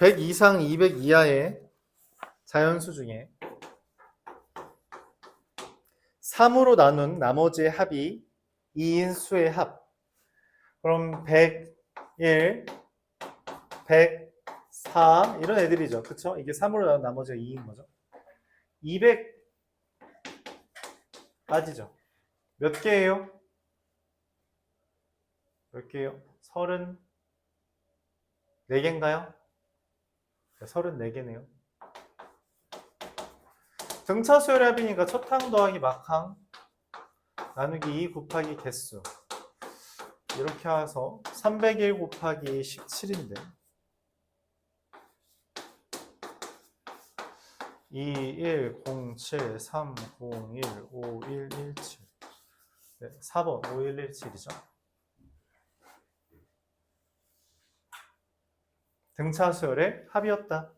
100 이상 200 이하의 자연수 중에 3으로 나눈 나머지의 합이 2인 수의 합. 그럼 101, 104 이런 애들이죠. 그쵸? 이게 3으로 나눈 나머지가 2인 거죠. 200 빠지죠. 몇 개예요? 몇 개요? 34개인가요? 34개네요. 등차수열 합이니까 첫 항 더하기 막항 나누기 2 곱하기 개수 이렇게 해서 301 곱하기 17인데 2 1 0 7 3 0 1 5 1 1 7 네, 4번 5 1 1 7이죠. 등차수열의 합이었다.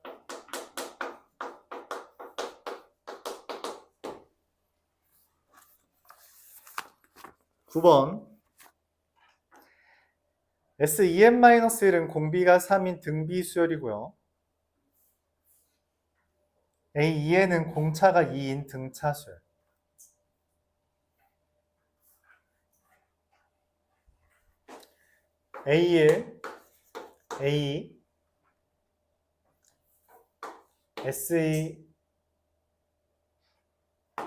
9번 SEM-1은 공비가 3인 등비 수열이고요. A2에는 공차가 2인 등차 수열. A1, A2, SE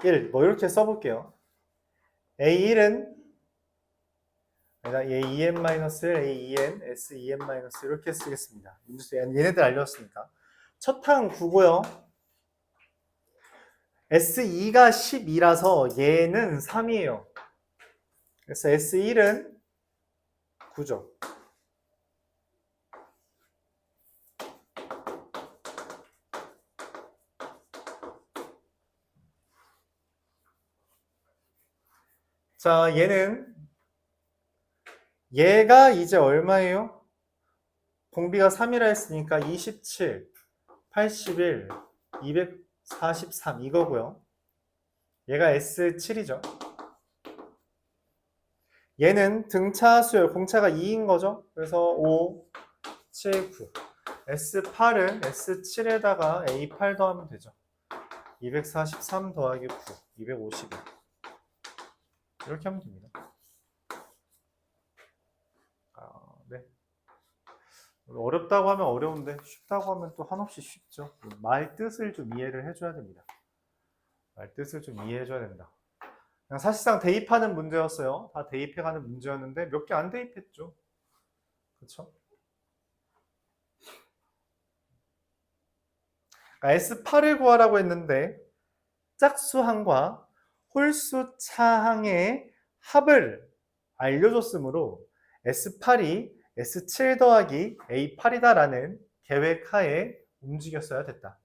1, 뭐 이렇게 써볼게요. A1은 A2n-1, A2n, SEn- 이렇게 쓰겠습니다. 얘네들 알렸으니까. 첫 항 9고요. SE가 12라서 얘는 3이에요. 그래서 S1은 9죠. 자, 얘는 얘가 이제 얼마예요? 공비가 3이라 했으니까 27, 81, 243 이거고요. 얘가 S7이죠. 얘는 등차 수열, 공차가 2인 거죠. 그래서 5, 7, 9. S8은 S7에다가 A8 더하면 되죠. 243 더하기 9, 251. 이렇게 하면 됩니다. 아, 네. 어렵다고 하면 어려운데 쉽다고 하면 또 한없이 쉽죠. 말 뜻을 좀 이해를 해줘야 됩니다. 말 뜻을 좀 이해해줘야 된다. 그냥 사실상 대입하는 문제였어요. 다 대입해가는 문제였는데 몇 개 안 대입했죠. 그렇죠? S8을 구하라고 했는데 짝수항과 홀수 차항의 합을 알려줬으므로 S8이 S7 더하기 A8이다라는 계획 하에 움직였어야 됐다.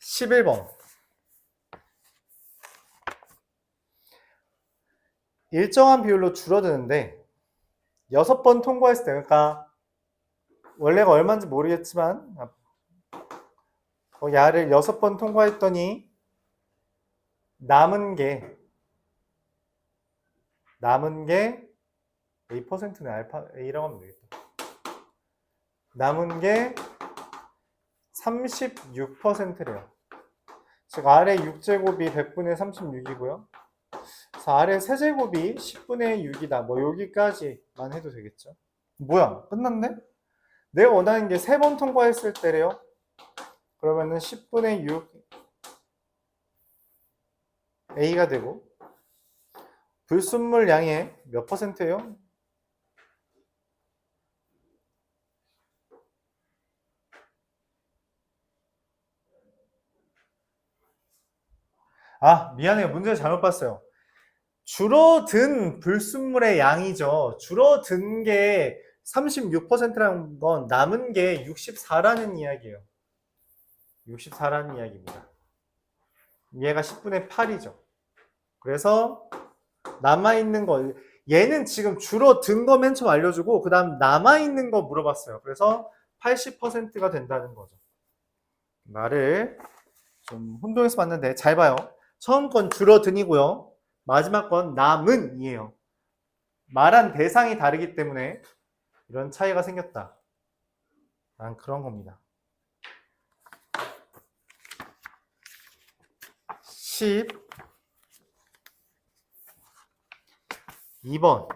11번. 일정한 비율로 줄어드는데 여섯 번 통과했을 때, 그러니까 원래가 얼마인지 모르겠지만 어, 야를 여섯 번 통과했더니 남은 게 남은 게 A%는 알파 A라고 하면 되겠다. 남은 게 36%래요. 즉 아래 6제곱이 100분의 36이고요. 그래서 아래 세제곱이 10분의 6이다. 뭐 여기까지만 해도 되겠죠. 뭐야? 끝났네? 내가 원하는 게 세 번 통과했을 때래요. 그러면은 10분의 6 A가 되고 불순물 양의 몇 퍼센트예요? 아, 미안해요. 문제를 잘못 봤어요. 줄어든 불순물의 양이죠. 줄어든 게 36%라는 건 남은 게 64라는 이야기예요. 64라는 이야기입니다. 얘가 10분의 8이죠. 그래서 남아있는 거, 얘는 지금 줄어든 거 맨 처음 알려주고, 그 다음 남아있는 거 물어봤어요. 그래서 80%가 된다는 거죠. 말을 좀 혼동해서 봤는데, 잘 봐요. 처음 건 줄어든이고요. 마지막 건 남은이에요. 말한 대상이 다르기 때문에 이런 차이가 생겼다. 난 그런 겁니다. 10 2번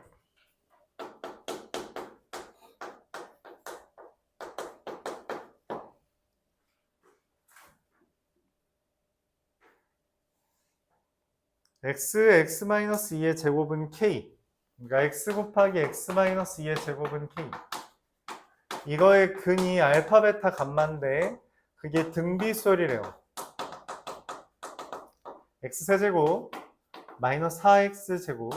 x, x-2의 제곱은 k 그러니까 x 곱하기 x-2의 제곱은 k 이거의 근이 알파, 베타, 감마인데 그게 등비수열이래요 x세제곱 마이너스 4x 제곱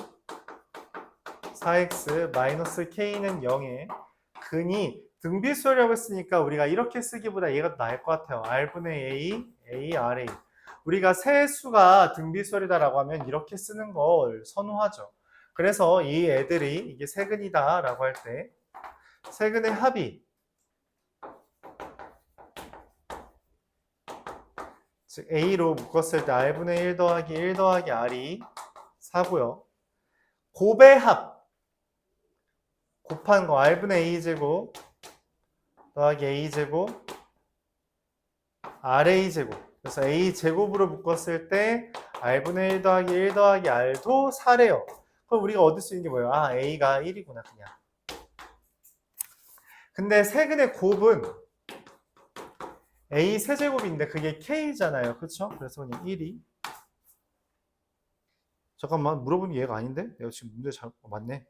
4x 마이너스 k는 0에 근이 등비수열이라고 했으니까 우리가 이렇게 쓰기보다 얘가 나을 것 같아요. r분의 a, a, ra 우리가 세 수가 등비수열이다라고 하면 이렇게 쓰는 걸 선호하죠. 그래서 이 애들이 이게 세근이다 라고 할 때 세근의 합이 즉 a로 묶었을 때 r분의 1 더하기 1 더하기 r이 4고요. 곱의 합 곱한 거 r분의 a 제곱 더하기 a 제곱 ra 제곱 그래서 a 제곱으로 묶었을 때 r분의 1 더하기 1 더하기 r도 4래요. 그럼 우리가 얻을 수 있는 게 뭐예요? 아 a가 1이구나 그냥. 근데 세근의 곱은 a 세제곱인데 그게 k잖아요. 그렇죠? 그래서 그냥 1이 잠깐만 물어보는 게 얘가 아닌데? 내가 지금 문제 잘 어, 맞네.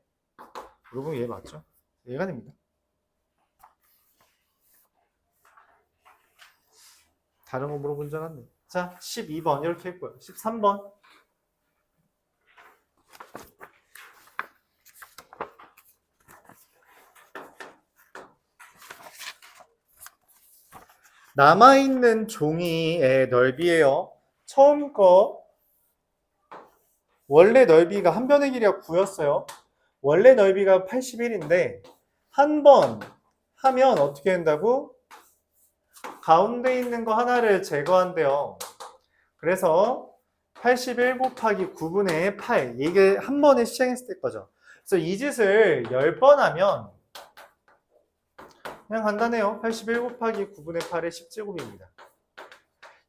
물어보는 게얘 맞죠? 얘가 됩니다. 다른 거 물어본 줄 알았네. 자, 12번 이렇게 했고요. 13번. 남아있는 종이의 넓이에요. 처음 거 원래 넓이가 한 변의 길이가 9였어요. 원래 넓이가 81인데 한 번 하면 어떻게 된다고? 가운데 있는 거 하나를 제거한대요. 그래서 81 곱하기 9분의 8 이게 한 번에 시행했을 때 거죠. 그래서 이 짓을 10번 하면 그냥 간단해요. 81 곱하기 9분의 8의 10제곱입니다.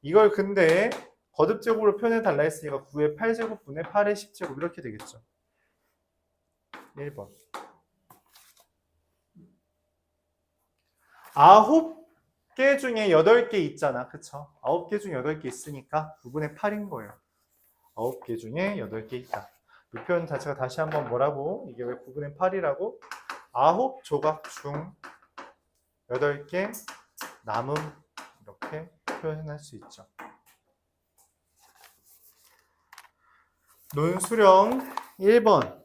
이걸 근데 거듭제곱으로 표현해 달라 했으니까 9의 8제곱분의 8의 10제곱 이렇게 되겠죠. 1번. 아홉 개 중에 8개 있잖아. 그쵸? 아홉 개 중에 8개 있으니까 9분의 8인 거예요. 아홉 개 중에 8개 있다. 이 표현 자체가 다시 한번 뭐라고? 이게 왜 9분의 8이라고? 아홉 조각 중 8개 남음 이렇게 표현할 수 있죠. 논수령 1번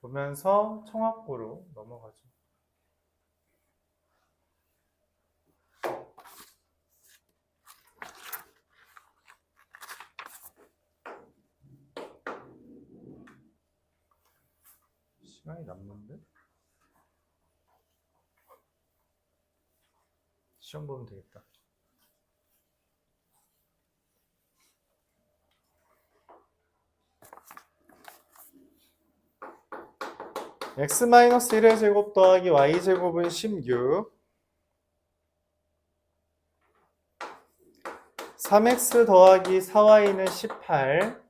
보면서 청학고로 넘어가죠. 시간이 남는데? 시험 보면 되겠다. x-1의 제곱 더하기 y제곱은 16 3x 더하기 4y는 18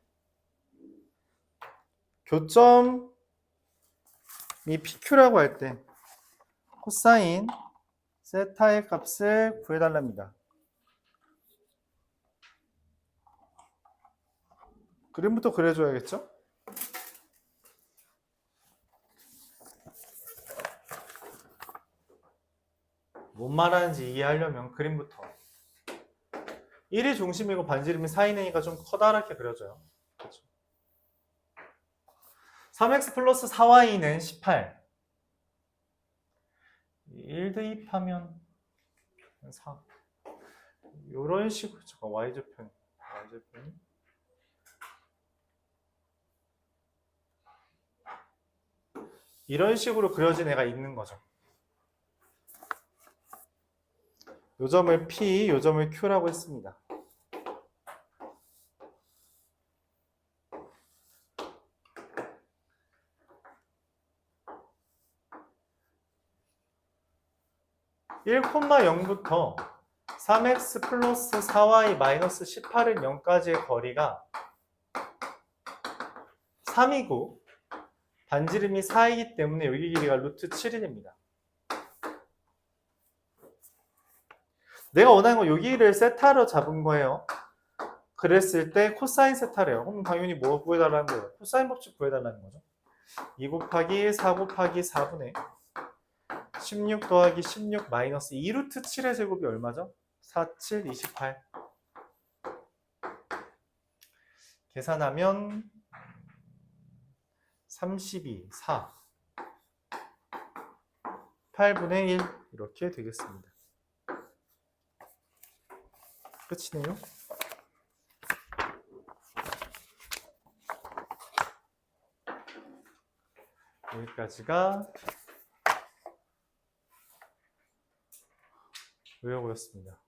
교점 이 pq라고 할 때 코사인 세타의 값을 구해달랍니다. 그림부터 그려줘야겠죠? 뭔 말하는지 이해하려면 그림부터 1이 중심이고 반지름이 4이니까 좀 커다랗게 그려져요. 그렇죠? 3x 플러스 4y는 18 1 대입하면 4 이런 식으로 잠깐 y좌편 y좌편이 이런 식으로 그려진 애가 있는 거죠. 요 점을 P, 요 점을 Q라고 했습니다. 1,0부터 3x 플러스 4y 마이너스 18은 0까지의 거리가 3이고 반지름이 4이기 때문에 여기 길이가 루트 7이 됩니다. 내가 원하는 건 여기를 세타로 잡은 거예요. 그랬을 때 코사인 세타래요. 그럼 당연히 뭐 구해달라는 거예요? 코사인 법칙 구해달라는 거죠. 2 곱하기 4 곱하기 4분의 16 더하기 16 마이너스 2루트 7의 제곱이 얼마죠? 4, 7, 28 계산하면 32, 4 8분의 1 이렇게 되겠습니다. 끝이네요. 여기까지가 외워보였습니다.